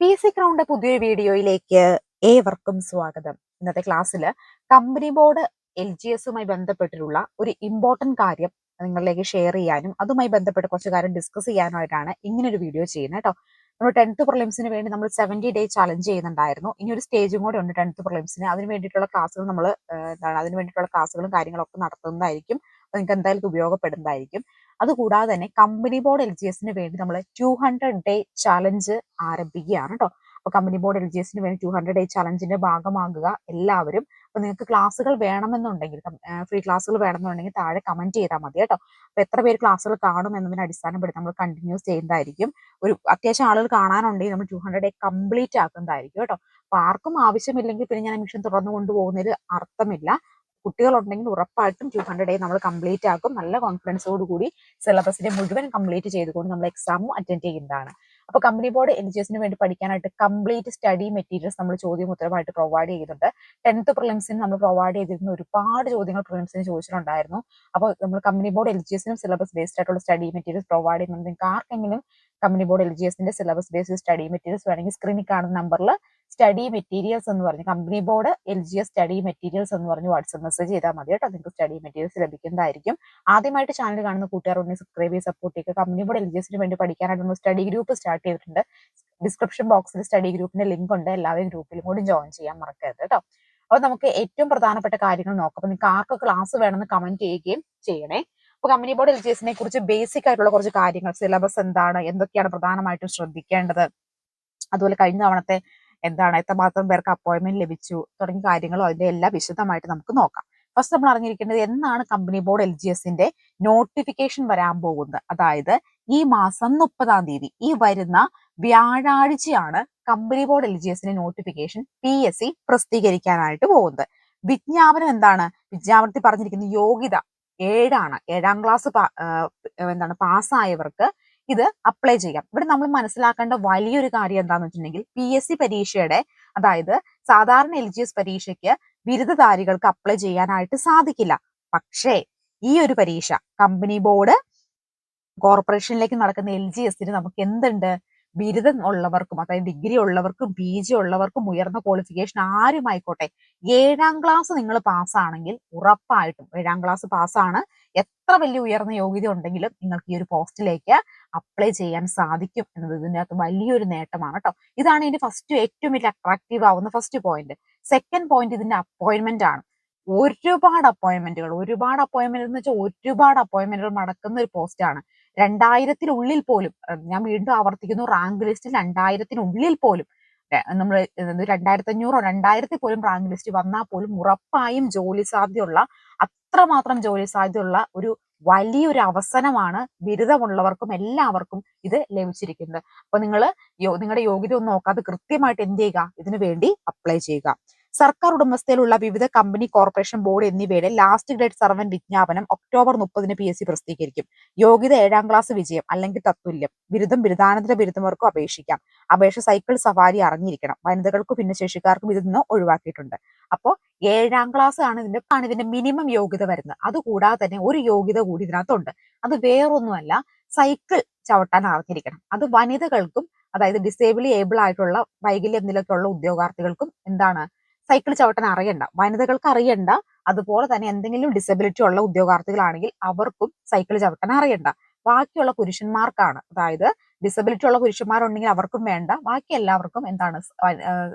P C crowned പുതിയ വീഡിയോയിലേക്ക് ഏവർക്കും സ്വാഗതം. ഇന്നത്തെ ക്ലാസ്സിൽ കമ്പനി ബോർഡ് എൽ ജി എസുമായി ബന്ധപ്പെട്ടിട്ടുള്ള ഒരു ഇമ്പോർട്ടന്റ് കാര്യം നിങ്ങളിലേക്ക് ഷെയർ ചെയ്യാനും അതുമായി ബന്ധപ്പെട്ട് കുറച്ച് കാര്യം ഡിസ്കസ് ചെയ്യാനായിട്ടാണ് ഇങ്ങനെ ഒരു വീഡിയോ ചെയ്യുന്നത് കേട്ടോ നമ്മൾ ടെൻത്ത് പ്രിലിംസിന് വേണ്ടി നമ്മൾ സെവന്റി ഡേ ചലഞ്ച് ചെയ്യുന്നുണ്ടായിരുന്നു. ഇനി ഒരു സ്റ്റേജും കൂടെ ഉണ്ട് ടെൻത്ത് പ്രിലിംസിന് അതിന് വേണ്ടിയിട്ടുള്ള ക്ലാസ്സുകൾ നമ്മൾ എന്താണ് അതിന് വേണ്ടിയിട്ടുള്ള ക്ലാസ്സുകളും കാര്യങ്ങളൊക്കെ നടത്തുന്നതായിരിക്കും. നിങ്ങൾക്ക് എന്തായാലും ഉപയോഗപ്പെടുന്നതായിരിക്കും. അതുകൂടാതെ തന്നെ കമ്പനി ബോർഡ് എൽ ജി എസിന് വേണ്ടി നമ്മൾ ടു ഹൺഡ്രഡ് ഡേ ചലഞ്ച് ആരംഭിക്കുകയാണ് കേട്ടോ അപ്പൊ കമ്പനി ബോർഡ് എൽ ജി എസിന് വേണ്ടി ടു ഹൺഡ്രഡ് ഡേ ചലഞ്ചിന്റെ ഭാഗമാകുക എല്ലാവരും. അപ്പൊ നിങ്ങൾക്ക് ക്ലാസ്സുകൾ വേണമെന്നുണ്ടെങ്കിൽ ഫ്രീ ക്ലാസ്സുകൾ വേണമെന്നുണ്ടെങ്കിൽ താഴെ കമന്റ് ചെയ്താൽ മതി കേട്ടോ. അപ്പൊ എത്ര പേര് ക്ലാസ്സുകൾ കാണും എന്നതിനെ അടിസ്ഥാനപ്പെടുത്തി നമ്മൾ കണ്ടിന്യൂസ് ചെയ്യുന്നതായിരിക്കും ഒരു അത്യാവശ്യം ആളുകൾ കാണാനുണ്ടെങ്കിൽ നമ്മൾ ടു ഹൺഡ്രഡ് ഡേ കംപ്ലീറ്റ് ആക്കുന്നതായിരിക്കും കേട്ടോ. അപ്പൊ ആർക്കും ആവശ്യമില്ലെങ്കിൽ പിന്നെ ഞാൻ മിഷൻ തുറന്നു കൊണ്ടുപോകുന്നതിൽ അർത്ഥമില്ല. കുട്ടികളുണ്ടെങ്കിൽ ഉറപ്പായിട്ടും ടു ഹൺഡ്രഡ് നമ്മൾ കംപ്ലീറ്റ് ആക്കും. നല്ല കോൺഫിഡൻസോട് കൂടി സിലബസിനെ മുഴുവൻ കംപ്ലീറ്റ് ചെയ്തുകൊണ്ട് നമ്മൾ എക്സാമും അറ്റൻഡ് ചെയ്യുന്നതാണ്. അപ്പൊ കമ്പനി ബോർഡ് എൻ ജി എസിന് വേണ്ടി പഠിക്കാനായിട്ട് കംപ്ലീറ്റ് സ്റ്റഡി മെറ്റീരിയൽസ് നമ്മൾ ചോദ്യം ഉത്തരമായിട്ട് പ്രൊവൈഡ് ചെയ്യുന്നുണ്ട്. ടെൻത്ത് പ്രിലിംസിന് നമ്മൾ പ്രൊവൈഡ് ചെയ്തിരുന്ന ഒരുപാട് ചോദ്യങ്ങൾ പ്രിലിംസിന് ചോദിച്ചിട്ടുണ്ടായിരുന്നു. അപ്പോൾ നമ്മൾ കമ്പനി ബോർഡ് എൽ ജി എസിനും സിലബസ് ബേസ്ഡ് ആയിട്ടുള്ള സ്റ്റഡി മെറ്റീരിയൽസ് പ്രൊവൈഡ് ചെയ്യുന്നുണ്ട്. നിങ്ങൾക്ക് ആർക്കെങ്കിലും കമ്പനി ബോർഡ് എൽ ജി എസിന്റെ സിലബസ് ബേസ്ഡ് സ്റ്റഡി മെറ്റീരിയൽസ് വേണമെങ്കിൽ സ്ക്രീനിൽ കാണുന്ന നമ്പറിൽ സ്റ്റഡി മെറ്റീരിയൽസ് എന്ന് പറഞ്ഞ്. Company board L G S study materials എന്ന് പറഞ്ഞ് വാട്സപ്പ് മെസ്സേജ് ചെയ്താൽ മതി കേട്ടോ. നിങ്ങൾക്ക് സ്റ്റഡി മെറ്റീരിയൽസ് ലഭിക്കുന്നതായിരിക്കും. ആദ്യമായിട്ട് ചാനൽ കാണുന്ന കൂട്ടുകാർ സബ്സ്ക്രൈബ് ചെയ്ത് സപ്പോർട്ട് ചെയ്യുക. കമ്പനി ബോർഡ് എൽ ജി എസിന് വേണ്ടി പഠിക്കാനായിട്ട് നമ്മൾ സ്റ്റഡി ഗ്രൂപ്പ് സ്റ്റാർട്ട് ചെയ്തിട്ടുണ്ട് ഡിസ്ക്രിപ്ഷൻ ബോക്സിൽ സ്റ്റഡി ഗ്രൂപ്പിന്റെ ലിങ്ക് ഉണ്ട്. എല്ലാവരും ഗ്രൂപ്പിലും കൂടി ജോയിൻ ചെയ്യാൻ മറക്കരുത് കേട്ടോ. അപ്പോൾ നമുക്ക് ഏറ്റവും പ്രധാനപ്പെട്ട കാര്യങ്ങൾ നോക്കാം. അപ്പോൾ നിങ്ങൾക്ക് ആർക്ക് ക്ലാസ് വേണമെന്ന് കമന്റ് ചെയ്യുകയും ചെയ്യണേ. അപ്പൊ കമ്പനി ബോർഡ് എൽ ജി എസിനെ കുറിച്ച് ബേസിക് ആയിട്ടുള്ള കുറച്ച് കാര്യങ്ങൾ സിലബസ് എന്താണ് എന്തൊക്കെയാണ് പ്രധാനമായിട്ടും ശ്രദ്ധിക്കേണ്ടത്? അതുപോലെ കഴിഞ്ഞ തവണത്തെ എന്താണ് എത്രമാത്രം പേർക്ക് അപ്പോയിന്റ്മെന്റ് ലഭിച്ചു തുടങ്ങിയ കാര്യങ്ങളും അതിന്റെ എല്ലാം വിശദമായിട്ട് നമുക്ക് നോക്കാം. ഫസ്റ്റ് നമ്മൾ അറിഞ്ഞിരിക്കേണ്ടത് എന്നാണ് കമ്പനി ബോർഡ് എൽ ജി എസിന്റെ നോട്ടിഫിക്കേഷൻ വരാൻ പോകുന്നത്. അതായത് ഈ മാസം മുപ്പതാം തീയതി ഈ വരുന്ന വ്യാഴാഴ്ചയാണ് കമ്പനി ബോർഡ് എൽ ജി എസിന്റെ നോട്ടിഫിക്കേഷൻ പി എസ് സി പ്രസിദ്ധീകരിക്കാനായിട്ട് പോകുന്നത്. വിജ്ഞാപനം എന്താണ്? വിജ്ഞാപനത്തിൽ പറഞ്ഞിരിക്കുന്ന യോഗ്യത ഏഴാണ്. ഏഴാം ക്ലാസ് എന്താണ് പാസ്സായവർക്ക് ഇത് അപ്ലൈ ചെയ്യാം. ഇവിടെ നമ്മൾ മനസ്സിലാക്കേണ്ട വലിയൊരു കാര്യം എന്താന്ന് വെച്ചിട്ടുണ്ടെങ്കിൽ പി എസ് സി പരീക്ഷയുടെ അതായത് സാധാരണ എൽ ജി എസ് പരീക്ഷയ്ക്ക് ബിരുദധാരികൾക്ക് അപ്ലൈ ചെയ്യാനായിട്ട് സാധിക്കില്ല. പക്ഷേ ഈ ഒരു പരീക്ഷ കമ്പനി ബോർഡ് കോർപ്പറേഷനിലേക്ക് നടക്കുന്ന എൽ ജി എസിന് നമുക്ക് എന്തുണ്ട്? ബിരുദം ഉള്ളവർക്കും അതായത് ഡിഗ്രി ഉള്ളവർക്കും പി ജി ഉള്ളവർക്കും ഉയർന്ന ക്വാളിഫിക്കേഷൻ ആരുമായിക്കോട്ടെ? ഏഴാം ക്ലാസ് നിങ്ങൾ പാസ്സാണെങ്കിൽ ഉറപ്പായിട്ടും ഏഴാം ക്ലാസ് പാസ്സാണ് എത്ര വലിയ ഉയർന്ന യോഗ്യത ഉണ്ടെങ്കിലും നിങ്ങൾക്ക് ഈ ഒരു പോസ്റ്റിലേക്ക് അപ്ലൈ ചെയ്യാൻ സാധിക്കും എന്നത് ഇതിനകത്ത് വലിയൊരു നേട്ടമാണ് കേട്ടോ ഇതാണ് ഇതിന്റെ ഫസ്റ്റ് ഏറ്റവും വലിയ അട്രാക്റ്റീവ് ആവുന്ന ഫസ്റ്റ് പോയിന്റ് സെക്കൻഡ് പോയിന്റ് ഇതിന്റെ അപ്പോയിന്റ്മെന്റ് ആണ്. ഒരുപാട് അപ്പോയിന്റ്മെന്റുകൾ ഒരുപാട് അപ്പോയിന്റ്മെന്റ് എന്ന് വെച്ചാൽ ഒരുപാട് അപ്പോയിന്റ്മെന്റുകൾ നടക്കുന്ന ഒരു പോസ്റ്റാണ് രണ്ടായിരത്തിനുള്ളിൽ പോലും ഞാൻ വീണ്ടും ആവർത്തിക്കുന്നു റാങ്ക് ലിസ്റ്റിൽ രണ്ടായിരത്തിനുള്ളിൽ പോലും. നമ്മൾ രണ്ടായിരത്തി അഞ്ഞൂറോ രണ്ടായിരത്തി പോലും റാങ്ക് ലിസ്റ്റ് വന്നാൽ പോലും ഉറപ്പായും ജോലി സാധ്യതയുള്ള അത്രമാത്രം ജോലി സാധ്യതയുള്ള ഒരു വലിയൊരു അവസരമാണ് ബിരുദമുള്ളവർക്കും എല്ലാവർക്കും ഇത് ലഭിച്ചിരിക്കുന്നത്. അപ്പൊ നിങ്ങൾ നിങ്ങളുടെ യോഗ്യത ഒന്നും നോക്കാതെ കൃത്യമായിട്ട് എന്ത് ചെയ്യുക? ഇതിനു വേണ്ടി അപ്ലൈ ചെയ്യുക. സർക്കാർ ഉടമസ്ഥയിലുള്ള വിവിധ കമ്പനി കോർപ്പറേഷൻ ബോർഡ് എന്നിവയുടെ ലാസ്റ്റ് ഗ്രേഡ് സർവൻ വിജ്ഞാപനം ഒക്ടോബർ മുപ്പതിന് പി എസ് സി പ്രസിദ്ധീകരിക്കും. യോഗ്യത ഏഴാം ക്ലാസ് വിജയം അല്ലെങ്കിൽ തത്തുല്യം. ബിരുദം ബിരുദാനന്തര ബിരുദമാർക്കും അപേക്ഷിക്കാം. അപേക്ഷ സൈക്കിൾ സവാരി അറിഞ്ഞിരിക്കണം. വനിതകൾക്കും ഭിന്നശേഷിക്കാർക്കും ഇതിൽ നിന്ന് ഒഴിവാക്കിയിട്ടുണ്ട്. അപ്പോൾ ഏഴാം ക്ലാസ് ആണ് ഇതിന്റെ ആണ് ഇതിന്റെ മിനിമം യോഗ്യത വരുന്നത്. അതുകൂടാതെ തന്നെ ഒരു യോഗ്യത കൂടി ഇതിനകത്തുണ്ട്. അത് വേറൊന്നുമല്ല സൈക്കിൾ ചവിട്ടാൻ അറിഞ്ഞിരിക്കണം. അത് വനിതകൾക്കും അതായത് ഡിസേബിൾ ഏബിൾ ആയിട്ടുള്ള വൈകല്യം നിലയ്ക്കുള്ള ഉദ്യോഗാർത്ഥികൾക്കും എന്താണ് സൈക്കിൾ ചവിട്ടാൻ അറിയണ്ട. വനിതകൾക്ക് അറിയണ്ട. അതുപോലെ തന്നെ എന്തെങ്കിലും ഡിസബിലിറ്റി ഉള്ള ഉദ്യോഗാർത്ഥികളാണെങ്കിൽ അവർക്കും സൈക്കിൾ ചവിട്ടാൻ അറിയണ്ട. ബാക്കിയുള്ള പുരുഷന്മാർക്കാണ്. അതായത് ഡിസബിലിറ്റി ഉള്ള പുരുഷന്മാരുണ്ടെങ്കിൽ അവർക്കും വേണ്ട. ബാക്കി എല്ലാവർക്കും എന്താണ്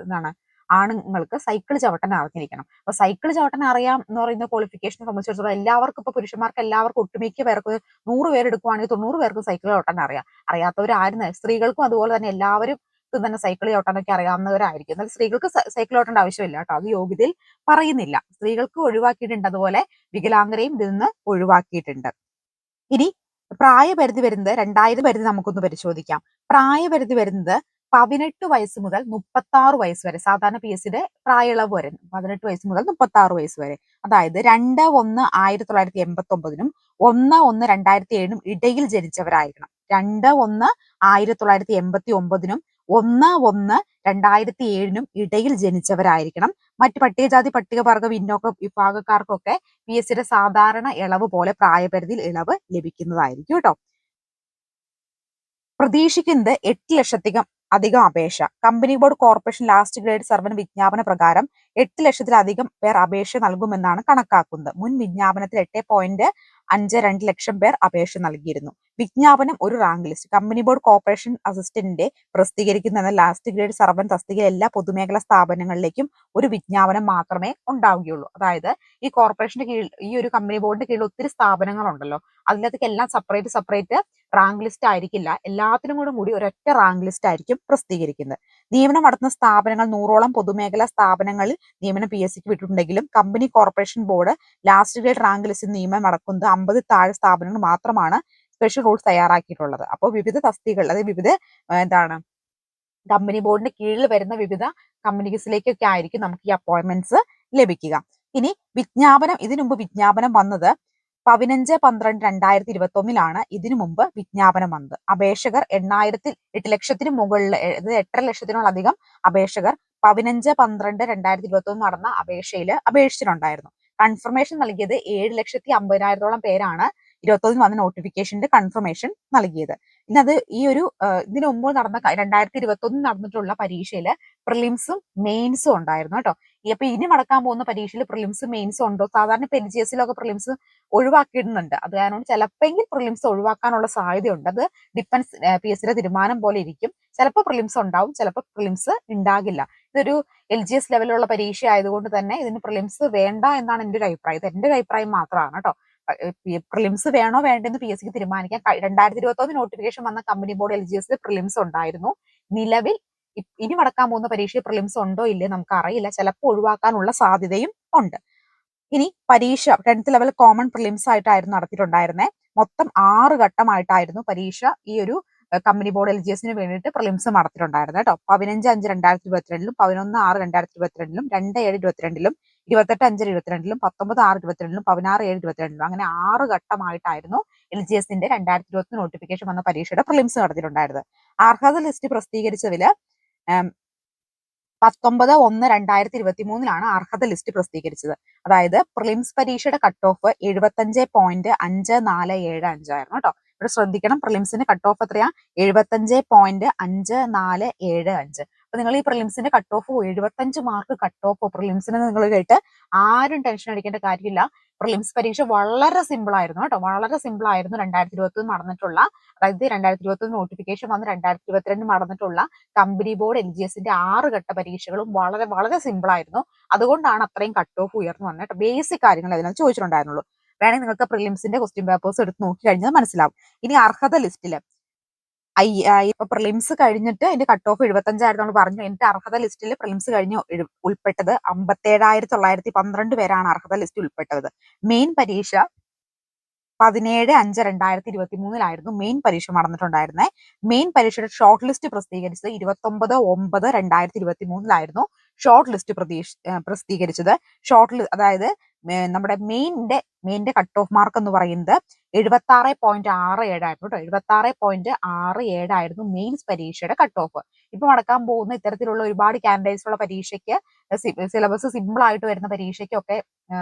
എന്താണ് ആണുങ്ങൾക്ക് സൈക്കിൾ ചവിട്ടാൻ അറിഞ്ഞിരിക്കണം. അപ്പൊ സൈക്കിൾ ചവിട്ടാൻ അറിയാം എന്ന് പറയുന്ന ക്വാളിഫിക്കേഷൻ സംബന്ധിച്ചിടത്തോളം എല്ലാവർക്കും ഇപ്പൊ പുരുഷന്മാർക്ക് എല്ലാവർക്കും ഒട്ടുമിക്ക പേർക്ക് നൂറ് പേരെടുക്കുവാണെങ്കിൽ തൊണ്ണൂറ് പേർക്ക് സൈക്കിൾ ചവിട്ടാൻ അറിയാം. അറിയാത്തവർ ആരും സ്ത്രീകൾക്കും അതുപോലെ തന്നെ എല്ലാവരും തന്നെ സൈക്കിൾ ചവിട്ടാനൊക്കെ അറിയാവുന്നവരായിരിക്കും. എന്നാൽ സ്ത്രീകൾക്ക് സൈക്കിൾ ചവിട്ടേണ്ട ആവശ്യമില്ല കേട്ടോ. അത് യോഗ്യതയിൽ പറയുന്നില്ല. സ്ത്രീകൾക്ക് ഒഴിവാക്കിയിട്ടുണ്ട് അതുപോലെ വികലാംഗരെയും ഇതിൽ നിന്ന് ഒഴിവാക്കിയിട്ടുണ്ട്. ഇനി പ്രായപരിധി വരുന്നത് രണ്ടായിരം പരിധി നമുക്കൊന്ന് പരിശോധിക്കാം. പ്രായപരിധി വരുന്നത് പതിനെട്ട് വയസ്സ് മുതൽ മുപ്പത്തി ആറ് വയസ്സ് വരെ. സാധാരണ പി എസ് സിയുടെ പ്രായളവ് വരെ. പതിനെട്ട് വയസ്സ് മുതൽ മുപ്പത്തി ആറ് വയസ്സ് വരെ. അതായത് രണ്ട് ഒന്ന് ആയിരത്തി തൊള്ളായിരത്തി എൺപത്തി ഒമ്പതിനും ഒന്ന് ഒന്ന് രണ്ടായിരത്തി ഏഴിനും ഇടയിൽ ജനിച്ചവരായിരിക്കണം. രണ്ട് ഒന്ന് ആയിരത്തി തൊള്ളായിരത്തി എൺപത്തി ഒമ്പതിനും ഒന്ന് ഒന്ന് രണ്ടായിരത്തി ഏഴിനും ഇടയിൽ ജനിച്ചവരായിരിക്കണം. മറ്റ് പട്ടികജാതി പട്ടികവർഗ പിന്നോക്ക വിഭാഗക്കാർക്കൊക്കെ പി എസ് സിയുടെ സാധാരണ ഇളവ് പോലെ പ്രായപരിധിയിൽ ഇളവ് ലഭിക്കുന്നതായിരിക്കും കേട്ടോ പ്രതീക്ഷിക്കുന്നത് എട്ട് ലക്ഷത്തികം അധികം അപേക്ഷ. Company board corporation last grade servant വിജ്ഞാപന പ്രകാരം എട്ട് ലക്ഷത്തിലധികം പേർ അപേക്ഷ നൽകുമെന്നാണ് കണക്കാക്കുന്നത്. മുൻ വിജ്ഞാപനത്തിൽ എട്ട് പോയിന്റ് അഞ്ച് രണ്ട് ലക്ഷം പേർ അപേക്ഷ നൽകിയിരുന്നു. വിജ്ഞാപനം ഒരു rank list. Company board corporation അസിസ്റ്റന്റിന്റെ പ്രസിദ്ധീകരിക്കുന്ന ലാസ്റ്റ് ഗ്രേഡ് സർവൻ തസ്തിക എല്ലാ പൊതുമേഖലാ സ്ഥാപനങ്ങളിലേക്കും ഒരു വിജ്ഞാപനം മാത്രമേ ഉണ്ടാവുകയുള്ളൂ. അതായത് ഈ കോർപ്പറേഷന്റെ കീഴിൽ ഈ ഒരു കമ്പനി ബോർഡിന്റെ കീഴിൽ ഒത്തിരി സ്ഥാപനങ്ങളുണ്ടല്ലോ. അതിനകത്തേക്ക് എല്ലാം സെപ്പറേറ്റ് സെപ്പറേറ്റ് റാങ്ക് ലിസ്റ്റ് ആയിരിക്കില്ല. എല്ലാത്തിനും കൂടെ കൂടി ഒരൊറ്റ റാങ്ക് ലിസ്റ്റ് ആയിരിക്കും പ്രസിദ്ധീകരിക്കുന്നത്. നിയമനം നടത്തുന്ന സ്ഥാപനങ്ങൾ നൂറോളം പൊതുമേഖലാ സ്ഥാപനങ്ങളിൽ നിയമനം പി എസ് സിക്ക് വിട്ടിട്ടുണ്ടെങ്കിലും company corporation board last grade rank ലിസ്റ്റിൽ നിയമനം നടക്കുന്നത് അമ്പത് താഴെ സ്ഥാപനങ്ങൾ മാത്രമാണ് സ്പെഷ്യൽ റൂൾസ് തയ്യാറാക്കിയിട്ടുള്ളത്. അപ്പോൾ വിവിധ തസ്തികൾ അതായത് വിവിധ എന്താണ് കമ്പനി ബോർഡിന്റെ കീഴിൽ വരുന്ന വിവിധ കമ്പനീസിലേക്കൊക്കെ ആയിരിക്കും നമുക്ക് ഈ അപ്പോയിന്റ്മെന്റ്സ് ലഭിക്കുക. ഇനി വിജ്ഞാപനം ഇതിനു മുമ്പ് വിജ്ഞാപനം വന്നത് പതിനഞ്ച് പന്ത്രണ്ട് രണ്ടായിരത്തി ഇരുപത്തി ഒന്നിലാണ് ഇതിനു മുമ്പ് വിജ്ഞാപനം വന്നത്. അപേക്ഷകർ എണ്ണായിരത്തി എട്ട് ലക്ഷത്തിന് മുകളിൽ എട്ടര ലക്ഷത്തിനോളധികം അപേക്ഷകർ പതിനഞ്ച് പന്ത്രണ്ട് രണ്ടായിരത്തി ഇരുപത്തി ഒന്ന് നടന്ന അപേക്ഷയിൽ അപേക്ഷിച്ചിട്ടുണ്ടായിരുന്നു. കൺഫർമേഷൻ നൽകിയത് ഏഴ് ലക്ഷത്തി അമ്പതിനായിരത്തോളം പേരാണ് ഇരുപത്തൊന്നിന് വന്ന നോട്ടിഫിക്കേഷന്റെ കൺഫർമേഷൻ നൽകിയത്. ഇനി അത് ഈ ഒരു ഇതിനു മുമ്പ് നടന്ന രണ്ടായിരത്തി ഇരുപത്തി ഒന്നിൽ നടന്നിട്ടുള്ള പരീക്ഷയിൽ പ്രിലിംസും മെയിൻസും ഉണ്ടായിരുന്നു കേട്ടോ. അപ്പൊ ഇനി നടക്കാൻ പോകുന്ന പരീക്ഷയിൽ പ്രിലിംസ് മെയിൻസ് ഉണ്ടോ? സാധാരണ ഇപ്പൊ എൽ ജി എസിലൊക്കെ പ്രിലിംസ് ഒഴിവാക്കിയിടുന്നുണ്ട്. അത് കാരണം ചിലപ്പോൾ പ്രിലിംസ് ഒഴിവാക്കാനുള്ള സാധ്യതയുണ്ട്. അത് ഡിപ്പെൻസ് പി എസ് സിയുടെ തീരുമാനം പോലെ ഇരിക്കും. ചിലപ്പോൾ പ്രിലിംസ് ഉണ്ടാവും ചിലപ്പോൾ പ്രിലിംസ് ഉണ്ടാകില്ല ഇതൊരു എൽ ജി എസ് ലെവലിലുള്ള പരീക്ഷ ആയതുകൊണ്ട് തന്നെ ഇതിന് പ്രിലിംസ് വേണ്ട എന്നാണ് എന്റെ ഒരു അഭിപ്രായം. ഇത് എന്റെ ഒരു അഭിപ്രായം മാത്രമാണ് കേട്ടോ പ്രിലിംസ് വേണോ വേണ്ടെന്ന് പി എസ് സിക്ക് തീരുമാനിക്കാം രണ്ടായിരത്തി ഇരുപത്തൊന്ന് നോട്ടിഫിക്കേഷൻ വന്ന company board L G S prelims ഉണ്ടായിരുന്നു. നിലവിൽ ഇനി നടക്കാൻ പോകുന്ന പരീക്ഷയിൽ പ്രിലിംസ് ഉണ്ടോ ഇല്ലേ നമുക്ക് അറിയില്ല ചിലപ്പോൾ ഒഴിവാക്കാനുള്ള സാധ്യതയും ഉണ്ട്. ഇനി പരീക്ഷ ടെൻത്ത് ലെവൽ കോമൺ പ്രിലിംസ് ആയിട്ടായിരുന്നു നടത്തിയിട്ടുണ്ടായിരുന്നത് മൊത്തം ആറ് ഘട്ടമായിട്ടായിരുന്നു പരീക്ഷ ഈ ഒരു കമ്പനി ബോർഡ് എൽ ജി എസിന് വേണ്ടിയിട്ട് പ്രിലിംസ് നടത്തിയിട്ടുണ്ടായിരുന്നു കേട്ടോ. പതിനഞ്ച് അഞ്ച് രണ്ടായിരത്തി ഇരുപത്തിരണ്ടിലും പതിനൊന്ന് ആറ് രണ്ടായിരത്തി ഇരുപത്തിരണ്ടിലും രണ്ട് ഏഴ് ഇരുപത്തിരണ്ടിലും ഇരുപത്തെട്ട് അഞ്ച് ഇരുപത്തിരണ്ടിലും പത്തൊമ്പത് ആറ് ഇരുപത്തിരണ്ടിലും പതിനാറ് ഏഴ് ഇരുപത്തിരണ്ടിലും അങ്ങനെ ആറ് ഘട്ടമായിട്ടായിരുന്നു എൽ ജി എസിന്റെ രണ്ടായിരത്തി ഇരുപത്തി നോട്ടിഫിക്കേഷൻ വന്ന പരീക്ഷയുടെ പ്രിലിംസ് നടത്തിയിട്ടുണ്ടായിരുന്നത്. അർഹത ലിസ്റ്റ് പ്രസിദ്ധീകരിച്ചതിൽ പത്തൊമ്പത് ഒന്ന് രണ്ടായിരത്തി ഇരുപത്തി മൂന്നിലാണ് അർഹത ലിസ്റ്റ് പ്രസിദ്ധീകരിച്ചത്. അതായത് പ്രിലിംസ് പരീക്ഷയുടെ കട്ട് ഓഫ് എഴുപത്തഞ്ച് പോയിന്റ് അഞ്ച് നാല് ഏഴ് അഞ്ചായിരുന്നു കേട്ടോ. ഇവിടെ ശ്രദ്ധിക്കണം പ്രിലിംസിന്റെ കട്ട് ഓഫ് എത്രയാ? എഴുപത്തഞ്ച് പോയിന്റ് അഞ്ച് നാല് ഏഴ് അഞ്ച്. അപ്പൊ നിങ്ങൾ ഈ പ്രിലിംസിന്റെ കട്ട് ഓഫ് എഴുപത്തഞ്ച് മാർക്ക് കട്ട് ഓഫ് പ്രിലിംസിന് നിങ്ങൾ കേട്ട് ആരും ടെൻഷൻ അടിക്കേണ്ട കാര്യമില്ല. പ്രിലിംസ് പരീക്ഷ വളരെ സിമ്പിൾ ആയിരുന്നു കേട്ടോ. വളരെ സിമ്പിൾ ആയിരുന്നു രണ്ടായിരത്തി ഇരുപത്തി നടന്നിട്ടുള്ള അതായത് രണ്ടായിരത്തി ഇരുപത്തി നോട്ടിഫിക്കേഷൻ വന്ന് രണ്ടായിരത്തി ഇരുപത്തിരണ്ട് നടന്നിട്ടുള്ള കമ്പനി ബോർഡ് എൽ ജി എസിന്റെ ആറ് ഘട്ട പരീക്ഷകളും വളരെ വളരെ സിമ്പിൾ ആയിരുന്നു. അതുകൊണ്ടാണ് അത്രയും കട്ട് ഓഫ് ഉയർന്നു വന്നിട്ട് ബേസിക് കാര്യങ്ങൾ അതിനകത്ത് ചോദിച്ചിട്ടുണ്ടായിരുന്നുള്ളൂ. വേണമെങ്കിൽ നിങ്ങൾക്ക് പ്രിലിംസിന്റെ ക്വസ്റ്റ്യൻ പേപ്പേഴ്സ് എടുത്ത് നോക്കി കഴിഞ്ഞാൽ മനസ്സിലാവും. ഇനി അർഹത ലിസ്റ്റിൽ ഐ ഇപ്പൊ പ്രിലിംസ് കഴിഞ്ഞിട്ട് അതിന്റെ കട്ട് ഓഫ് എഴുപത്തഞ്ചായിരത്തി നമ്മൾ പറഞ്ഞു എന്റെ അർഹത ലിസ്റ്റിൽ പ്രിലിംസ് കഴിഞ്ഞ് ഉൾപ്പെട്ടത് അമ്പത്തേഴായിരത്തി തൊള്ളായിരത്തി പന്ത്രണ്ട് പേരാണ് അർഹത ലിസ്റ്റിൽ ഉൾപ്പെട്ടത്. മെയിൻ പരീക്ഷ പതിനേഴ് അഞ്ച് രണ്ടായിരത്തി ഇരുപത്തി മൂന്നിലായിരുന്നു മെയിൻ പരീക്ഷ നടന്നിട്ടുണ്ടായിരുന്നത് മെയിൻ പരീക്ഷയുടെ ഷോർട്ട് ലിസ്റ്റ് പ്രസിദ്ധീകരിച്ചത് ഇരുപത്തി ഒമ്പത് ഒമ്പത് രണ്ടായിരത്തി ഇരുപത്തി മൂന്നിലായിരുന്നു ഷോർട്ട് ലിസ്റ്റ് പ്രതീക്ഷ പ്രസിദ്ധീകരിച്ചത് ഷോർട്ട് അതായത് നമ്മുടെ മെയിനിന്റെ മെയിനിന്റെ കട്ട് ഓഫ് മാർക്ക് എന്ന് പറയുന്നത് എഴുപത്തി ആറ് പോയിന്റ് ആറ് ഏഴായിരുന്നു കേട്ടോ എഴുപത്തി ആറ് പോയിന്റ് ആറ് ഏഴായിരുന്നു മെയിൻസ് പരീക്ഷയുടെ കട്ട് ഓഫ് ഇപ്പൊ നടക്കാൻ പോകുന്ന ഇത്തരത്തിലുള്ള ഒരുപാട് കാൻഡിഡേറ്റ്സ് ഉള്ള പരീക്ഷയ്ക്ക് സിലബസ് സിമ്പിൾ ആയിട്ട് വരുന്ന പരീക്ഷയ്ക്കൊക്കെ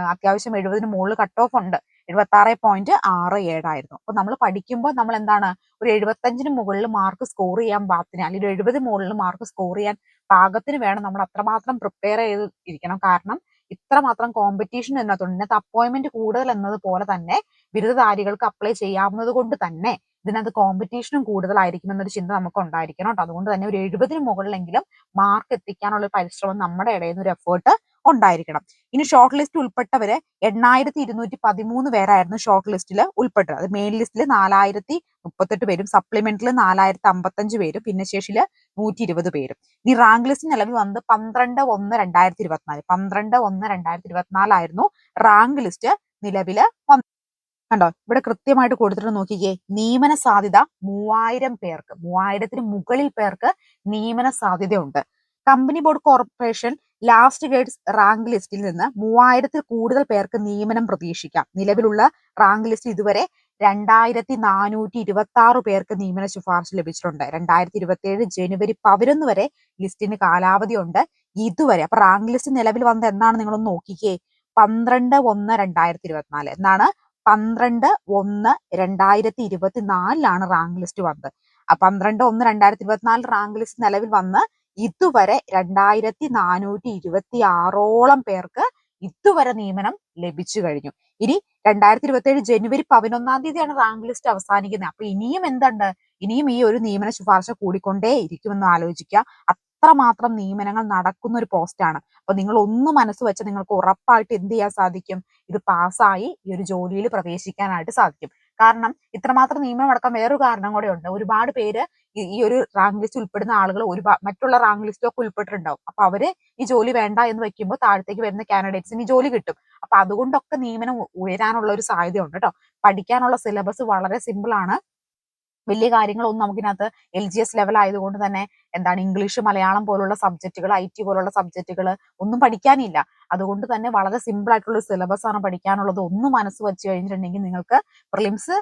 അത്യാവശ്യം എഴുപതിന് മുകളിൽ കട്ട് ഓഫ് ഉണ്ട്. എഴുപത്തി ആറ് പോയിന്റ് ആറ് ഏഴായിരുന്നു. അപ്പൊ നമ്മൾ പഠിക്കുമ്പോൾ നമ്മൾ എന്താണ് ഒരു എഴുപത്തഞ്ചിന് മുകളിൽ മാർക്ക് സ്കോർ ചെയ്യാൻ പാകത്തിന് അല്ലെങ്കിൽ എഴുപത് മുകളിൽ മാർക്ക് സ്കോർ ചെയ്യാൻ പാകത്തിന് വേണം നമ്മൾ അത്രമാത്രം പ്രിപ്പയർ ചെയ്ത് ഇരിക്കണം. കാരണം ഇത്രമാത്രം കോമ്പറ്റീഷൻ എന്നതുകൊണ്ട് ഇതിനകത്ത് അപ്പോയിന്റ്മെന്റ് കൂടുതൽ എന്നതുപോലെ തന്നെ ബിരുദധാരികൾക്ക് അപ്ലൈ ചെയ്യാവുന്നത് കൊണ്ട് തന്നെ ഇതിനകത്ത് കോമ്പറ്റീഷനും കൂടുതലായിരിക്കും എന്നൊരു ചിന്ത നമുക്ക് ഉണ്ടായിരിക്കണം കേട്ടോ. അതുകൊണ്ട് തന്നെ ഒരു എഴുപതിന് മുകളിലെങ്കിലും മാർക്ക് എത്തിക്കാനുള്ള പരിശ്രമം നമ്മുടെ ഇടയിൽ നിന്ന് ഒരു എഫേർട്ട് ഉണ്ടായിരിക്കണം. ഇനി ഷോർട്ട് ലിസ്റ്റ് ഉൾപ്പെട്ടവര് എണ്ണായിരത്തി ഇരുന്നൂറ്റി പതിമൂന്ന് പേരായിരുന്നു ഷോർട്ട് ലിസ്റ്റിൽ ഉൾപ്പെട്ടത്. അത് മെയിൻ ലിസ്റ്റിൽ നാലായിരത്തി മുപ്പത്തെട്ട് പേരും സപ്ലിമെന്റിൽ നാലായിരത്തി അമ്പത്തഞ്ച് പേരും ഭിന്നശേഷിയിൽ നൂറ്റി ഇരുപത് പേരും. ഇനി റാങ്ക് ലിസ്റ്റ് നിലവിൽ വന്നത് പന്ത്രണ്ട് ഒന്ന് രണ്ടായിരത്തി ഇരുപത്തിനാല് പന്ത്രണ്ട് ഒന്ന് രണ്ടായിരത്തി ഇരുപത്തിനാലായിരുന്നു റാങ്ക് ലിസ്റ്റ് നിലവിൽ കണ്ടോ? ഇവിടെ കൃത്യമായിട്ട് കൊടുത്തിട്ട് നോക്കിക്കേ. നിയമന സാധ്യത മൂവായിരം പേർക്ക് മൂവായിരത്തിന് മുകളിൽ പേർക്ക് നിയമന സാധ്യതയുണ്ട്. Company board corporation last grades rank ലിസ്റ്റിൽ നിന്ന് മൂവായിരത്തിൽ കൂടുതൽ പേർക്ക് നിയമനം പ്രതീക്ഷിക്കാം. നിലവിലുള്ള റാങ്ക് ലിസ്റ്റ് ഇതുവരെ രണ്ടായിരത്തി നാനൂറ്റി ഇരുപത്തി ആറ് പേർക്ക് നിയമന ശുപാർശ ലഭിച്ചിട്ടുണ്ട്. രണ്ടായിരത്തി ഇരുപത്തി ഏഴ് ജനുവരി പതിനൊന്ന് വരെ ലിസ്റ്റിന് കാലാവധി ഉണ്ട്. ഇതുവരെ അപ്പൊ റാങ്ക് ലിസ്റ്റ് നിലവിൽ വന്നത് എന്നാണ് നിങ്ങളൊന്ന് നോക്കിക്കേ. പന്ത്രണ്ട് ഒന്ന് രണ്ടായിരത്തി ഇരുപത്തിനാല് എന്നാണ് പന്ത്രണ്ട് ഒന്ന് രണ്ടായിരത്തി ഇരുപത്തി നാലിലാണ് റാങ്ക് ലിസ്റ്റ് വന്നത്. ആ പന്ത്രണ്ട് ഒന്ന് രണ്ടായിരത്തി ഇരുപത്തിനാല് റാങ്ക് ലിസ്റ്റ് നിലവിൽ വന്ന് ഇതുവരെ രണ്ടായിരത്തി നാനൂറ്റി ഇരുപത്തി ആറോളം പേർക്ക് ഇതുവരെ നിയമനം ലഭിച്ചു കഴിഞ്ഞു. ഇനി രണ്ടായിരത്തി ഇരുപത്തി ഏഴ് ജനുവരി പതിനൊന്നാം തീയതിയാണ് റാങ്ക് ലിസ്റ്റ് അവസാനിക്കുന്നത്. അപ്പൊ ഇനിയും എന്തുണ്ട്? ഇനിയും ഈ ഒരു നിയമന ശുപാർശ കൂടിക്കൊണ്ടേ ഇരിക്കുമെന്ന് ആലോചിക്കുക. അത്രമാത്രം നിയമനങ്ങൾ നടക്കുന്ന ഒരു പോസ്റ്റാണ് അപ്പൊ നിങ്ങൾ ഒന്ന് മനസ്സ് വെച്ച് നിങ്ങൾക്ക് ഉറപ്പായിട്ട് എന്ത് ചെയ്യാൻ സാധിക്കും? ഇത് പാസ്സായി ഈ ഒരു ജോലിയിൽ പ്രവേശിക്കാനായിട്ട് സാധിക്കും. കാരണം ഇത്രമാത്രം നിയമനം അടക്കം വേറൊരു കാരണം കൂടെ ഉണ്ട്. ഒരുപാട് പേര് ഈ- ഒരു റാങ്ക് ലിസ്റ്റ് ഉൾപ്പെടുന്ന ആളുകൾ ഒരുപാട് മറ്റുള്ള റാങ്ക് ലിസ്റ്റൊക്കെ ഉൾപ്പെട്ടിട്ടുണ്ടാവും. അപ്പൊ അവർ ഈ ജോലി വേണ്ട എന്ന് വെക്കുമ്പോൾ താഴത്തേക്ക് വരുന്ന കാൻഡിഡേറ്റ്സിന് ഈ ജോലി കിട്ടും. അപ്പൊ അതുകൊണ്ടൊക്കെ നിയമനം ഉയരാനുള്ള ഒരു സാധ്യതയുണ്ട് കേട്ടോ പഠിക്കാനുള്ള സിലബസ് വളരെ സിമ്പിൾ ആണ്. വലിയ കാര്യങ്ങളൊന്നും നമുക്കിനകത്ത് എൽ ജി എസ് ലെവൽ ആയതുകൊണ്ട് തന്നെ എന്താണ് ഇംഗ്ലീഷ് മലയാളം പോലുള്ള സബ്ജക്റ്റുകൾ ഐ ടി പോലുള്ള സബ്ജക്റ്റുകൾ ഒന്നും പഠിക്കാനില്ല. അതുകൊണ്ട് തന്നെ വളരെ സിമ്പിൾ ആയിട്ടുള്ള ഒരു സിലബസ് ആണ് പഠിക്കാനുള്ളത്. ഒന്ന് മനസ്സ് വെച്ച് കഴിഞ്ഞിട്ടുണ്ടെങ്കിൽ നിങ്ങൾക്ക് പ്രിലിംസ്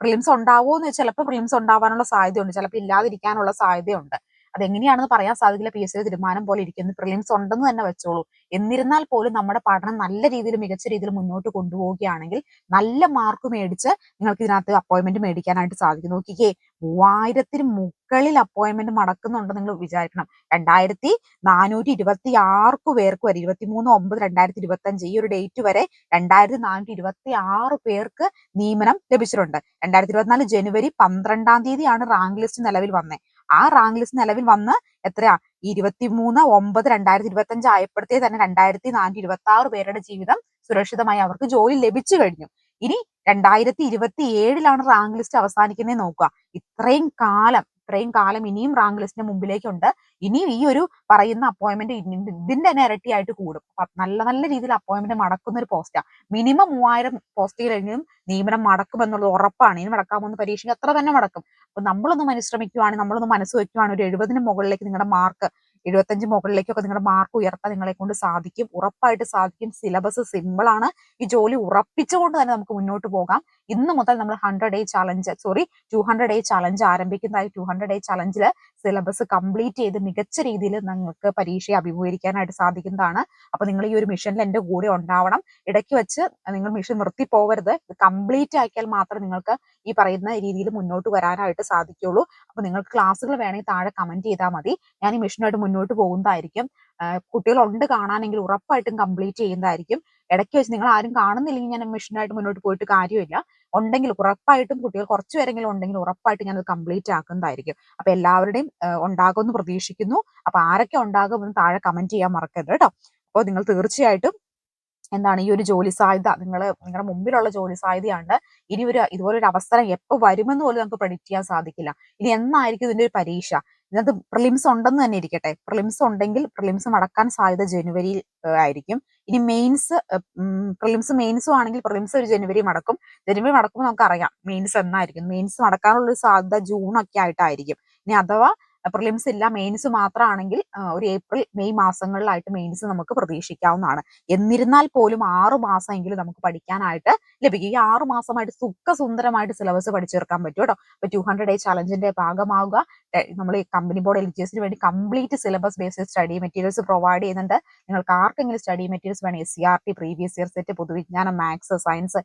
പ്രിലിംസ് ഉണ്ടാവുമോ എന്ന് ചിലപ്പോൾ പ്രിലിംസ് ഉണ്ടാവാനുള്ള സാധ്യതയുണ്ട്. ചിലപ്പോൾ ഇല്ലാതിരിക്കാനുള്ള സാധ്യതയുണ്ട്. അതെങ്ങനെയാണെന്ന് പറയാൻ സാധിക്കില്ല. പി എസ് സിയുടെ തീരുമാനം പോലെ ഇരിക്കുന്നു. പ്രിലിംസ് ഉണ്ടെന്ന് തന്നെ വെച്ചോളൂ. എന്നിരുന്നാൽ പോലും നമ്മുടെ പഠനം നല്ല രീതിയിൽ മികച്ച രീതിയിൽ മുന്നോട്ട് കൊണ്ടുപോവുകയാണെങ്കിൽ നല്ല മാർക്ക് മേടിച്ച് നിങ്ങൾക്ക് ഇതിനകത്ത് അപ്പോയിന്റ്മെന്റ് മേടിക്കാനായിട്ട് സാധിക്കും. നോക്കിക്കേ മൂവായിരത്തിന് മുകളിൽ അപ്പോയിന്റ്മെന്റ് മടക്കുന്നുണ്ട് നിങ്ങൾ വിചാരിക്കണം. രണ്ടായിരത്തി നാനൂറ്റി ഇരുപത്തി ആറ് പേർക്ക് വരെ ഇരുപത്തി മൂന്ന് ഒമ്പത് രണ്ടായിരത്തി ഇരുപത്തി അഞ്ച് ഈ ഒരു ഡേറ്റ് വരെ രണ്ടായിരത്തി നാനൂറ്റി ഇരുപത്തി ആറ് പേർക്ക് നിയമനം ലഭിച്ചിട്ടുണ്ട്. രണ്ടായിരത്തി ഇരുപത്തിനാല് ജനുവരി പന്ത്രണ്ടാം തീയതിയാണ് റാങ്ക് ലിസ്റ്റ് നിലവിൽ വന്നത് ആ റാങ്ക് ലിസ്റ്റ് നിലവിൽ വന്ന് എത്രയാ? ഇരുപത്തിമൂന്ന് ഒമ്പത് രണ്ടായിരത്തി ഇരുപത്തി അഞ്ച് ആയപ്പോഴത്തേ തന്നെ രണ്ടായിരത്തി നാനൂറ്റി ഇരുപത്തി ആറ് പേരുടെ ജീവിതം സുരക്ഷിതമായി അവർക്ക് ജോലി ലഭിച്ചു കഴിഞ്ഞു. ഇനി രണ്ടായിരത്തി ഇരുപത്തി ഏഴിലാണ് റാങ്ക് ലിസ്റ്റ് അവസാനിക്കുന്നത് നോക്കുക. ഇത്രയും കാലം ഇത്രയും കാലം ഇനിയും റാങ്ക് ലിസ്റ്റിന് മുമ്പിലേക്കുണ്ട്. ഇനിയും ഈ ഒരു പറയുന്ന അപ്പോയിന്റ്മെന്റ് ഇതിന്റെ തന്നെ ഇരട്ടിയായിട്ട് കൂടും. നല്ല നല്ല രീതിയിൽ അപ്പോയിന്റ്മെന്റ് മടക്കുന്ന ഒരു പോസ്റ്റാ മിനിമം മൂവായിരം പോസ്റ്റുകളെങ്കിലും നിയമനം മടക്കും എന്നുള്ളത് ഉറപ്പാണ്. ഇനി മടക്കാമെന്ന് പരീക്ഷയ്ക്ക് അത്ര തന്നെ മടക്കും. അപ്പൊ നമ്മളൊന്ന് മനഃശ്രമിക്കുവാണെങ്കിൽ നമ്മളൊന്ന് മനസ്സ് വെക്കുവാണെങ്കിൽ ഒരു എഴുപതിന് മുകളിലേക്ക് നിങ്ങളുടെ മാർക്ക് എഴുപത്തഞ്ച് മുകളിലേക്കൊക്കെ നിങ്ങളുടെ മാർക്ക് ഉയർത്താൻ നിങ്ങളെ കൊണ്ട് സാധിക്കും. ഉറപ്പായിട്ട് സാധിക്കും. സിലബസ് സിമ്പിൾ ആണ് ഈ ജോലി ഉറപ്പിച്ചുകൊണ്ട് തന്നെ നമുക്ക് മുന്നോട്ട് പോകാം. ഇന്ന് മുതൽ നമ്മൾ hundred day challenge sorry two hundred day challenge ആരംഭിക്കുന്നതായി two hundred day ചാലഞ്ചിൽ സിലബസ് കംപ്ലീറ്റ് ചെയ്ത് മികച്ച രീതിയിൽ നിങ്ങൾക്ക് പരീക്ഷയെ അഭിമുഖീകരിക്കാനായിട്ട് സാധിക്കുന്നതാണ്. അപ്പൊ നിങ്ങൾ ഈ ഒരു മിഷനിൽ എന്റെ കൂടെ ഉണ്ടാവണം. ഇടയ്ക്ക് വെച്ച് നിങ്ങൾ മിഷൻ നിർത്തി പോകരുത് ഇത് കംപ്ലീറ്റ് ആക്കിയാൽ മാത്രമേ നിങ്ങൾക്ക് ഈ പറയുന്ന രീതിയിൽ മുന്നോട്ട് വരാനായിട്ട് സാധിക്കുള്ളൂ അപ്പൊ നിങ്ങൾക്ക് ക്ലാസ്സുകൾ വേണമെങ്കിൽ താഴെ കമന്റ് ചെയ്താൽ മതി. ഞാൻ ഈ മിഷനായിട്ട് മുന്നോട്ട് പോകുന്നതായിരിക്കും. കുട്ടികളുണ്ട് കാണാനെങ്കിൽ ഉറപ്പായിട്ടും കംപ്ലീറ്റ് ചെയ്യുന്നതായിരിക്കും. ഇടയ്ക്ക് വെച്ച് നിങ്ങൾ ആരും കാണുന്നില്ലെങ്കിൽ ഞാൻ മിഷനായിട്ട് മുന്നോട്ട് പോയിട്ട് കാര്യമില്ല. ഉണ്ടെങ്കിൽ ഉറപ്പായിട്ടും കുട്ടികൾ കുറച്ച് പേരെങ്കിലും ഉണ്ടെങ്കിൽ ഉറപ്പായിട്ട് ഞാനത് കംപ്ലീറ്റ് ആക്കുന്നതായിരിക്കും. അപ്പൊ എല്ലാവരുടെയും ഉണ്ടാകുമെന്ന് പ്രതീക്ഷിക്കുന്നു. അപ്പൊ ആരൊക്കെ ഉണ്ടാകുമെന്ന് താഴെ കമന്റ് ചെയ്യാൻ മറക്കരുത് കേട്ടോ. അപ്പോൾ നിങ്ങൾ തീർച്ചയായിട്ടും എന്താണ് ഈ ഒരു ജോലി സാധ്യത നിങ്ങൾ നിങ്ങളുടെ മുമ്പിലുള്ള ജോലി സാധ്യതയാണ്. ഇനി ഒരു ഇതുപോലൊരു അവസരം എപ്പോൾ വരുമെന്ന് പോലും നമുക്ക് പ്രഡിക്റ്റ് ചെയ്യാൻ സാധിക്കില്ല. ഇനി എന്നായിരിക്കും ഇതിന്റെ ഒരു പരീക്ഷ? ഇതിനകത്ത് പ്രിലിംസ് ഉണ്ടെന്ന് തന്നെ ഇരിക്കട്ടെ. പ്രിലിംസ് ഉണ്ടെങ്കിൽ പ്രിലിംസ് നടക്കാൻ സാധ്യത ജനുവരിയിൽ ആയിരിക്കും. ഇനി മെയിൻസ് പ്രിലിംസ് മെയിൻസും ആണെങ്കിൽ പ്രിലിംസ് ഒരു ജനുവരി മടക്കും. ജനുവരി മടക്കുമ്പോൾ നമുക്കറിയാം മെയിൻസ് എന്നായിരിക്കും. മെയിൻസ് നടക്കാനുള്ള ഒരു സാധ്യത ജൂൺ ഒക്കെ ആയിട്ടായിരിക്കും. ഇനി അഥവാ പ്രിലിംസ് ഇല്ല മെയിൻസ് മാത്രമാണെങ്കിൽ ഒരു ഏപ്രിൽ മെയ് മാസങ്ങളിലായിട്ട് മെയിൻസ് നമുക്ക് പ്രതീക്ഷിക്കാവുന്നതാണ്. എന്നിരുന്നാൽ പോലും ആറു മാസമെങ്കിലും നമുക്ക് പഠിക്കാനായിട്ട് ലഭിക്കും. ഈ ആറു മാസമായിട്ട് സുഖസുന്ദരമായിട്ട് സിലബസ് പഠിച്ചെടുക്കാൻ പറ്റും കേട്ടോ. അപ്പൊ ടു ഹൺഡ്രഡ് ഡേ ചലഞ്ചിന്റെ ഭാഗമാവുക. നമ്മൾ ഈ കമ്പനി ബോർഡ് എൽ ജി എസിന് വേണ്ടി complete syllabus based study materials provide ചെയ്യുന്നുണ്ട്. നിങ്ങൾക്ക് ആർക്കെങ്കിലും സ്റ്റഡി മെറ്റീരിയൽസ് വേണം S C R T previous year set പൊതുവിജ്ഞാനം maths science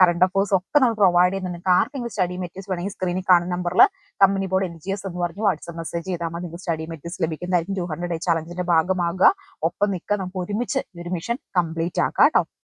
current affairs ഒക്കെ നമ്മൾ പ്രൊവൈഡ് ചെയ്യുന്നുണ്ട്. നിങ്ങൾക്ക് ആർക്കെങ്കിലും സ്റ്റഡി മെറ്റീരിയൽസ് വേണമെങ്കിൽ സ്ക്രീനിൽ കാണുന്ന നമ്പറിൽ company board L G S എന്ന് പറഞ്ഞു വാട്സ്ആപ്പ് മെസ്സേജ് ചെയ്താൽ മതി. നിങ്ങൾക്ക് സ്റ്റഡി മെറ്റീരിയൽസ് ലഭിക്കുന്നതായിരിക്കും. ടു ഹൺഡ്രഡ് ചലഞ്ചിന്റെ ഭാഗമാകുക. ഒപ്പം നിൽക്കുക. നമുക്ക് ഒരുമിച്ച് ഈ ഒരു മിഷൻ കംപ്ലീറ്റ് ആക്കാം കേട്ടോ.